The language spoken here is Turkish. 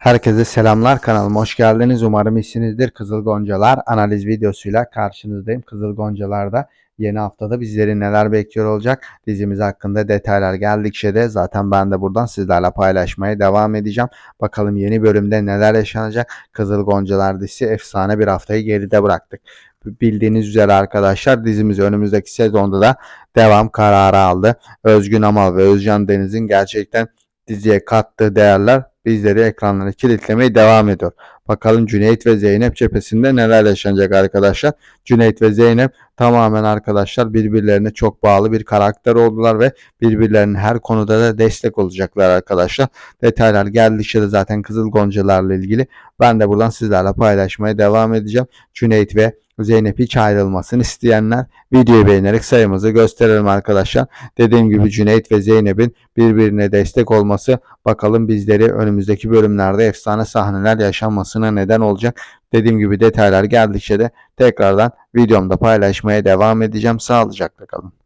Herkese selamlar kanalıma hoş geldiniz. Umarım iyisinizdir. Kızıl Goncalar analiz videosuyla karşınızdayım. Kızıl Goncalar'da yeni haftada bizleri neler bekliyor olacak dizimiz hakkında detaylar geldikçe de zaten ben de buradan sizlerle paylaşmaya devam edeceğim. Bakalım yeni bölümde neler yaşanacak. Kızıl Goncalar dizisi efsane bir haftayı geride bıraktık. Bildiğiniz üzere arkadaşlar dizimiz önümüzdeki sezonda da devam kararı aldı. Özgün Amal ve Özcan Deniz'in gerçekten diziye kattığı değerler bizleri ekranlara kilitlemeye devam ediyor. Bakalım Cüneyt ve Zeynep cephesinde neler yaşanacak arkadaşlar. Cüneyt ve Zeynep tamamen arkadaşlar birbirlerine çok bağlı bir karakter oldular ve birbirlerinin her konuda da destek olacaklar arkadaşlar. Detaylar geldikçe de zaten Kızıl Goncalarla ilgili ben de buradan sizlerle paylaşmaya devam edeceğim. Cüneyt ve Zeynep hiç ayrılmasını isteyenler videoyu beğenerek sayımızı gösterelim arkadaşlar. Dediğim gibi Cüneyt ve Zeynep'in birbirine destek olması bakalım bizleri önümüzdeki bölümlerde efsane sahneler yaşanmasına neden olacak. Dediğim gibi detaylar geldikçe de tekrardan videomda paylaşmaya devam edeceğim. Sağlıcakla kalın.